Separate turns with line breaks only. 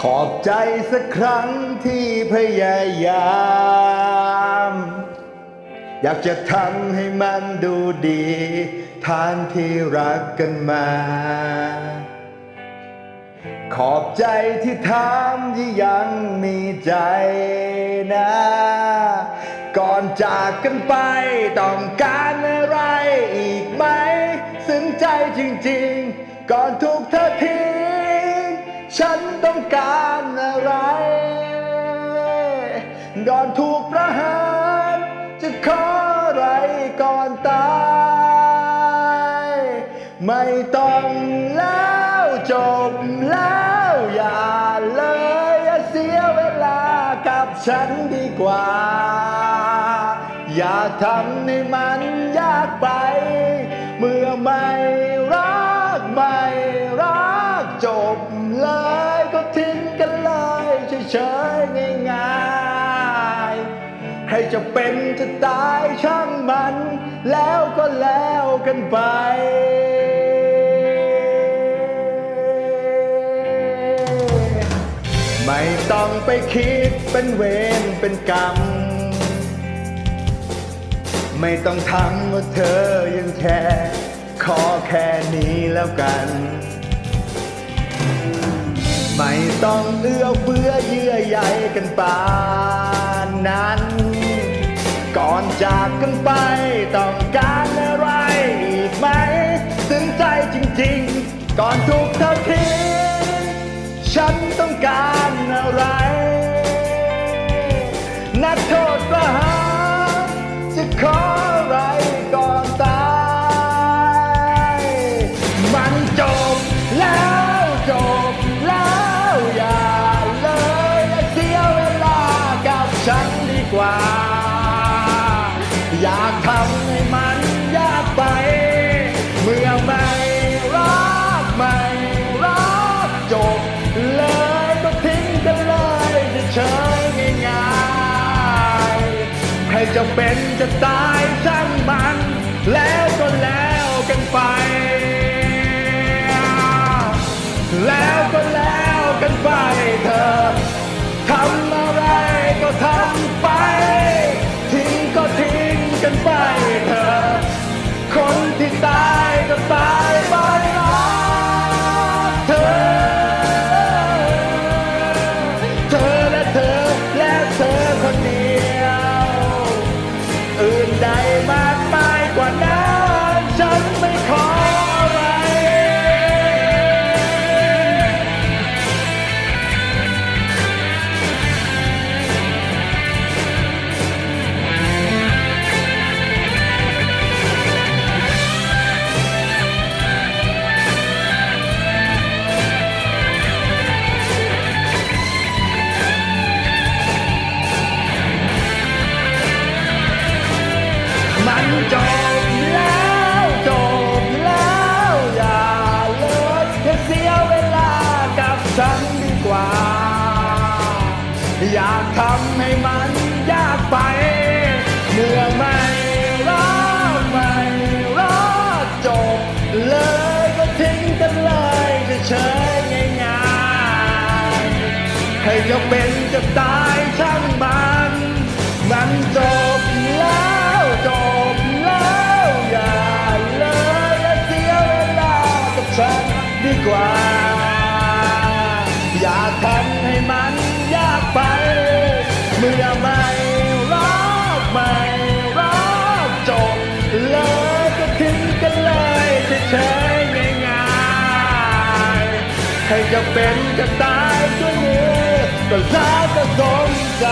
ขอบใจสักครั้งที่พยายาม อยากจะทำให้มันดูดี ทานที่รักกันมา ขอบใจที่ถามที่ยังมีใจนะ ก่อนจากกันไปต้องการอะไรอีกไหม ซึ้งใจจริงๆ ก่อนถูกเธอทิ้ง ฉันต้องการอะไร ก่อนถูกประหาร จะขออะไรก่อนตาย ไม่ต้องแล้วจบแล้วอย่าเลยอย่าเสียเวลากับฉันดีกว่า อย่าทำให้มันยากไป เมื่อไม่รักไม่รัก จบเลยก็ทิ้งกันเลยเฉยๆง่ายๆให้จะเป็นจะตายช่างมัน แล้วก็แล้วกันไปไม่ต้องไปคิดเป็นเวรเป็นกรรม ไม่ต้องทำว่าเธอยังแค่ขอแค่นี้แล้วกัน ไม่ต้องเอื้อเฟื้อเยื่อใยกันปานนั้น ก่อนจากกันไปต้องการอะไรอีกไหมถึงใจจริงๆ ก่อนถูกเธอทิ้งฉันต้องการ ว่า อยากทำให้มันยากไป เมื่อไม่รักไม่รักจบเลยก็ทิ้งกันเลยเฉยง่ายๆใครจะเป็นจะตายช่างมัน แล้วก็แล้วกันไป แล้วก็แล้ว จบแล้วจบแล้วอย่าเลยแค่เสียเวลากับฉันดีกว่า อยากทำให้มันยากไปเมื่อม่รั ฉันดีกว่า อย่าทำให้มันยากไป เมื่อไม่รักไม่รักจบเลยก็ทิ้งกันเลยเฉยๆง่ายๆใครจะเป็นจะตายด้วยมือก็ลาก็สมใจ